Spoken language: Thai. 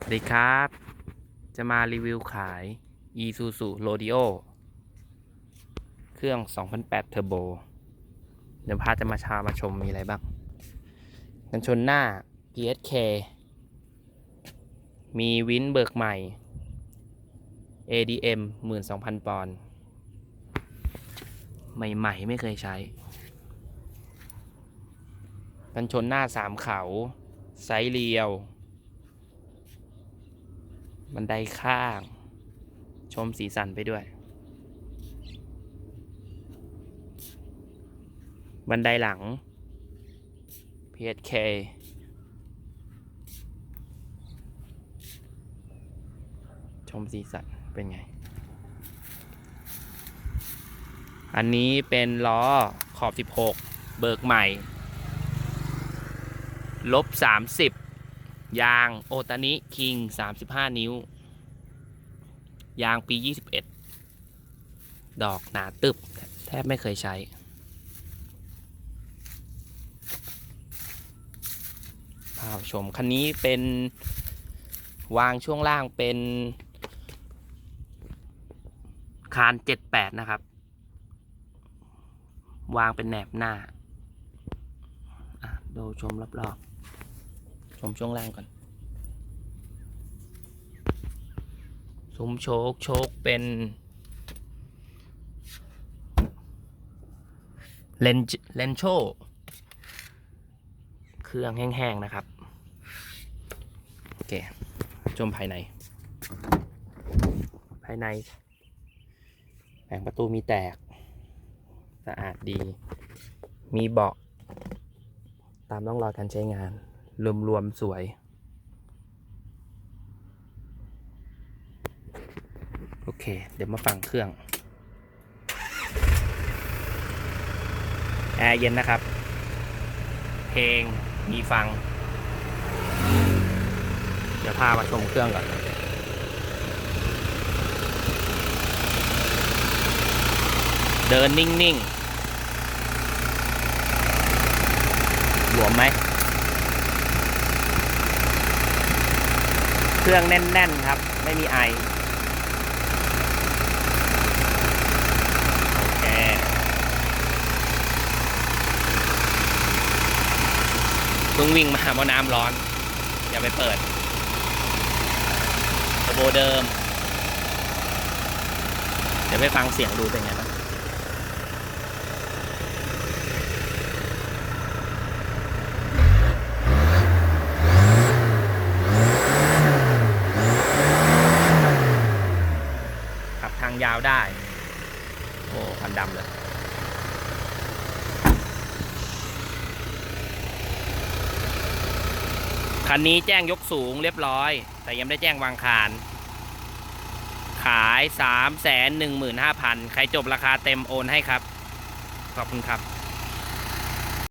สวัสดีครับ จะมารีวิวขาย Isuzu Rodeo เครื่อง 2008 Turbo เดี๋ยวพาจะมาชามาชมมีอะไรบ้าง กันชนหน้า PSK มีวินเบิกใหม่ ADM 12,000 ปอนด์ ใหม่ ๆ ไม่เคยใช้ กันชนหน้าสามเขา ไซส์เรียว บันไดข้าง ชมสีสันไปด้วย บันไดหลัง PSK ชมสีสันเป็นไง อันนี้เป็นล้อขอบ 16 เบิกใหม่ ลบ 30 ยางโอตานิคิง 35 นิ้ว ยางปี 21 ดอกหนาตึบ แทบไม่เคยใช้ พาชม คันนี้เป็นวางช่วงล่างเป็น คาน 78 นะครับ วางเป็นแหนบหน้า ดูชมรอบๆ ชมช่วงล่างก่อนซุ้มโชคโชคเป็นเลนเลนโชเครื่องแห้งๆนะครับ โอเค ชมภายใน ภายในแผงประตูมีแตก สะอาดดี มีเบาะ ตามร่องรอยการใช้งาน รวมๆสวย โอเค เดี๋ยวมาฟังเครื่องแอร์เย็นนะครับ เพลงมีฟัง เดี๋ยวพามาชมเครื่องก่อนเดินนิ่ง ๆ หลวมไหม เครื่องแน่น ๆ ครับ ไม่มีไอ โอเคเพิ่งวิ่งมาเพราะน้ำร้อน อย่าไปเปิดเทอร์โบเดิม เดี๋ยวไปฟังเสียงดูเป็นไงบ้างขับทาวได้ โอ้คันดำเลยคันนี้แจ้งยกสูงเรียบร้อย แต่ยังไม่ได้แจ้งวางคาน ขาย 3 1 5 0 0 0 ใครจบราคาเต็มโอนให้ครับ ขอบคุณครับ